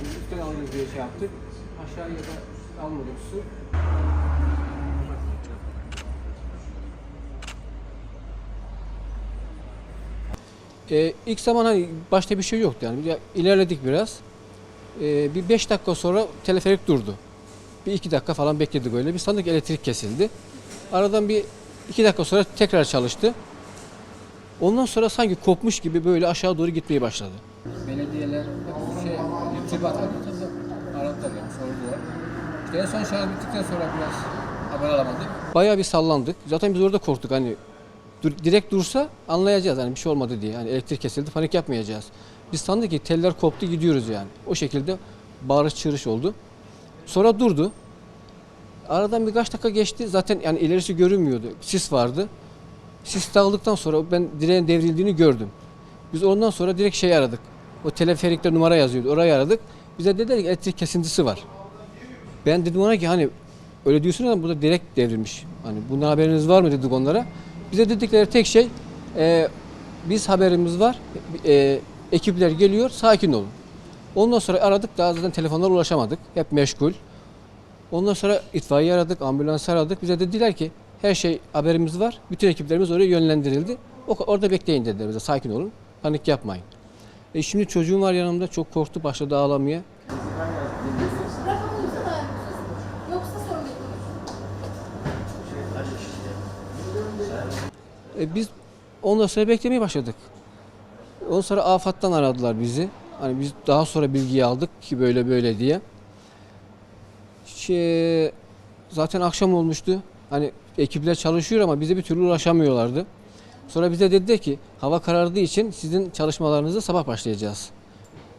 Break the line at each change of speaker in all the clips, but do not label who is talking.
Biz üstten alırız diye şey yaptık. Aşağıya da almadık su. Ee, ilk zaman hani başta bir şey yoktu yani. Ya, ilerledik biraz. Ee, bir 5 dakika sonra teleferik durdu. Bir iki dakika falan bekledik öyle. Biz sandık elektrik kesildi. Aradan bir iki dakika sonra tekrar çalıştı. Ondan sonra sanki kopmuş gibi böyle aşağı doğru gitmeye başladı. Belediyeler hep şey irtibat halinde aradılar yani sordular. İşte en son şarj bittikten sonra biraz haber alamadık. Bayağı bir sallandık. Zaten biz orada korktuk hani dur, direkt dursa anlayacağız hani bir şey olmadı diye. Hani elektrik kesildi panik yapmayacağız. Biz sandık ki teller koptu gidiyoruz yani. O şekilde bağırış çığırış oldu. Sonra durdu. Aradan birkaç dakika geçti. Zaten yani ilerisi görünmüyordu. Sis vardı. Sis dağıldıktan sonra ben direğin devrildiğini gördüm. Biz ondan sonra direkt şey aradık. O teleferikte numara yazıyordu. Orayı aradık. Bize dediler ki elektrik kesintisi var. Ben dedim ona ki hani öyle diyorsunuz ama burada direkt devrilmiş. Hani bundan haberiniz var mı dedik onlara. Bize dedikleri tek şey e, biz haberimiz var. E, ekipler geliyor sakin olun. Ondan sonra aradık daha zaten telefonlara ulaşamadık. Hep meşgul. Ondan sonra itfaiye aradık, ambulans aradık. Bize dediler ki her şey haberimiz var. Bütün ekiplerimiz oraya yönlendirildi. O, orada bekleyin dediler bize. Sakin olun. Panik yapmayın. E şimdi çocuğum var yanımda. Çok korktu. Başladı ağlamaya. E biz ondan sonra beklemeye başladık. Ondan sonra AFAD'dan aradılar bizi. Hani biz daha sonra bilgiyi aldık ki böyle böyle diye. Şey, zaten akşam olmuştu. Hani ekipler çalışıyor ama bize bir türlü ulaşamıyorlardı. Sonra bize dediler ki hava karardığı için sizin çalışmalarınızı sabah başlayacağız.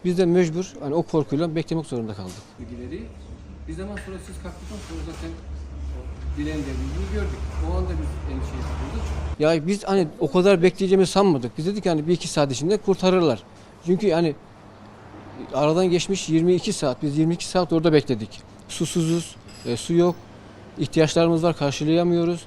Biz de mecbur hani o korkuyla beklemek zorunda kaldık. Bilgileri bir zaman sonra siz kalktıktan sonra zaten dileğin devrildiğini gördük. O anda biz endişeye kapıldık. Ya biz hani o kadar bekleyeceğimizi sanmadık. Biz dedik hani bir iki saat içinde kurtarırlar. Çünkü yani aradan geçmiş 22 saat. Biz 22 saat orada bekledik. Susuzuz, e, su yok. ihtiyaçlarımız var, karşılayamıyoruz.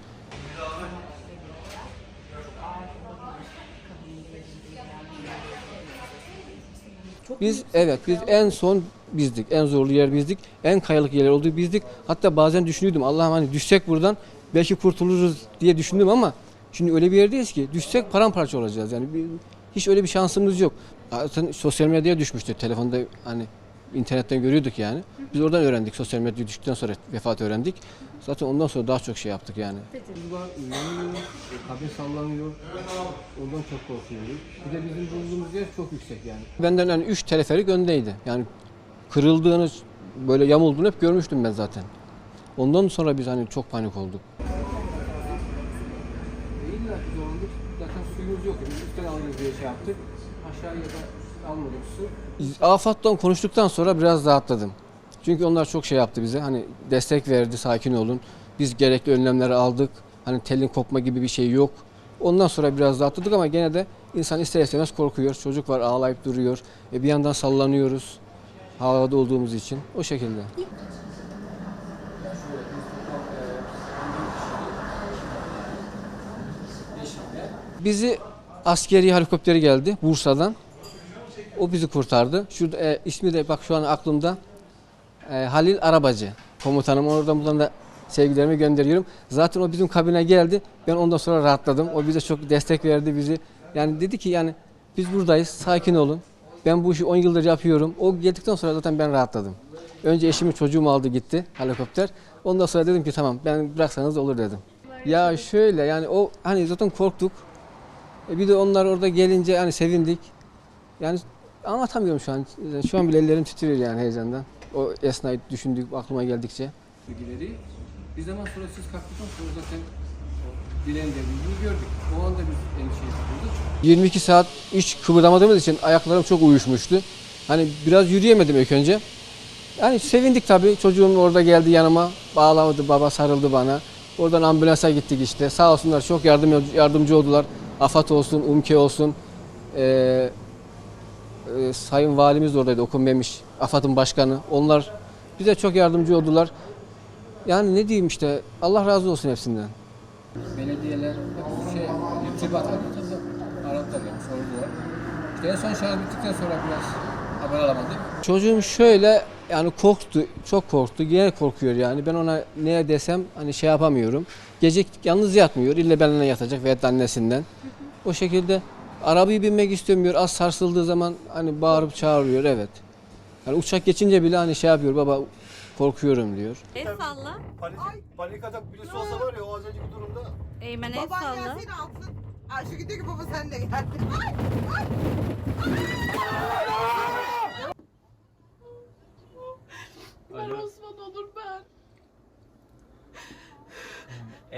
Biz evet biz en son bizdik. En zorlu yer bizdik. En kayalık yer olduğu bizdik. Hatta bazen düşünüyordum Allah'ım hani düşsek buradan belki kurtuluruz diye düşündüm ama şimdi öyle bir yerdeyiz ki düşsek paramparça olacağız. Yani bir, hiç öyle bir şansımız yok. Zaten sosyal medyaya düşmüştü. Telefonda hani internetten görüyorduk yani. Biz oradan öğrendik. Sosyal medyaya düştükten sonra vefat öğrendik. Zaten ondan sonra daha çok şey yaptık yani. Çocuklar uyanıyor, kabin sallanıyor. Ondan çok korkuyoruz. Bir de bizim bulunduğumuz yer çok yüksek yani. Benden hani 3 teleferik öndeydi. Yani kırıldığını, böyle yamulduğunu hep görmüştüm ben zaten. Ondan sonra biz hani çok panik olduk. İlla ki zorlandık. Zaten suyumuz yok. Biz üstten alırız diye şey yaptık. Aşağıya da almadık su. Afat'tan konuştuktan sonra biraz rahatladım. Çünkü onlar çok şey yaptı bize. Hani destek verdi, sakin olun. Biz gerekli önlemleri aldık. Hani telin kopma gibi bir şey yok. Ondan sonra biraz rahatladık ama gene de insan ister istemez korkuyor. Çocuk var ağlayıp duruyor. E bir yandan sallanıyoruz. Havada olduğumuz için. O şekilde. Bizi askeri helikopteri geldi Bursa'dan. O bizi kurtardı. Şurada e, ismi de bak şu an aklımda. E, Halil Arabacı komutanım. Oradan buradan da sevgilerimi gönderiyorum. Zaten o bizim kabine geldi. Ben ondan sonra rahatladım. O bize çok destek verdi bizi. Yani dedi ki yani biz buradayız. Sakin olun. Ben bu işi 10 yıldır yapıyorum. O geldikten sonra zaten ben rahatladım. Önce eşimi çocuğumu aldı gitti helikopter. Ondan sonra dedim ki tamam ben bıraksanız olur dedim. Ya şöyle yani o hani zaten korktuk. E bir de onlar orada gelince hani sevindik. Yani anlatamıyorum şu an. Şu an bile ellerim titriyor yani heyecandan. O esnayı düşündük aklıma geldikçe. Bilgileri bir zaman sonra siz kalktıktan sonra zaten dileğin devrildiğini gördük. O anda biz endişeye kapıldık. 22 saat hiç kıpırdamadığımız için ayaklarım çok uyuşmuştu. Hani biraz yürüyemedim ilk önce. Yani sevindik tabii. Çocuğum orada geldi yanıma. Bağlamadı baba sarıldı bana. Oradan ambulansa gittik işte. Sağ olsunlar çok yardım yardımcı oldular. AFAD olsun, UMKE olsun. Ee, e, Sayın Valimiz de oradaydı Okun Memiş. AFAD'ın başkanı. Onlar bize çok yardımcı oldular. Yani ne diyeyim işte Allah razı olsun hepsinden. Belediyeler hep şey irtibat halinde aradılar yani sordular. İşte en son şarj bittikten sonra biraz haber alamadık. Çocuğum şöyle yani korktu, çok korktu. Yine korkuyor yani. Ben ona ne desem hani şey yapamıyorum. Gece yalnız yatmıyor. İlle benimle yatacak veya annesinden. O şekilde arabayı binmek istemiyor. Az sarsıldığı zaman hani bağırıp çağırıyor evet. Yani uçak geçince bile hani şey yapıyor baba korkuyorum diyor.
El salla.
Panik, panik atak birisi olsa var ya o az önceki durumda
Eymen el
Baban
salla.
gelsin alsın. Ayşegül diyor ki baba sen de gel.
Ben Osman olur ben.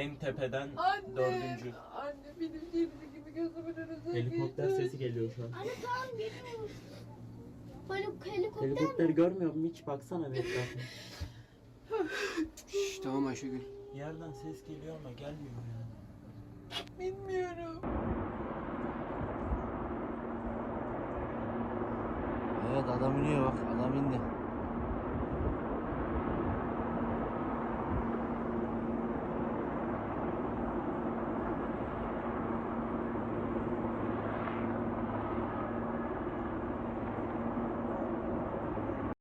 En tepeden
Anne.
dördüncü.
Anne benim kendi gibi gözümün önünde
Helikopter sesi geliyor şu an.
Anne tamam geliyoruz. Helik helikopter
Helikopteri görmüyor musun? Hiç baksana bir etrafına.
Şşş tamam Ayşegül.
Yerden ses geliyor ama gelmiyor ya.
Bilmiyorum.
Evet adam iniyor bak adam indi.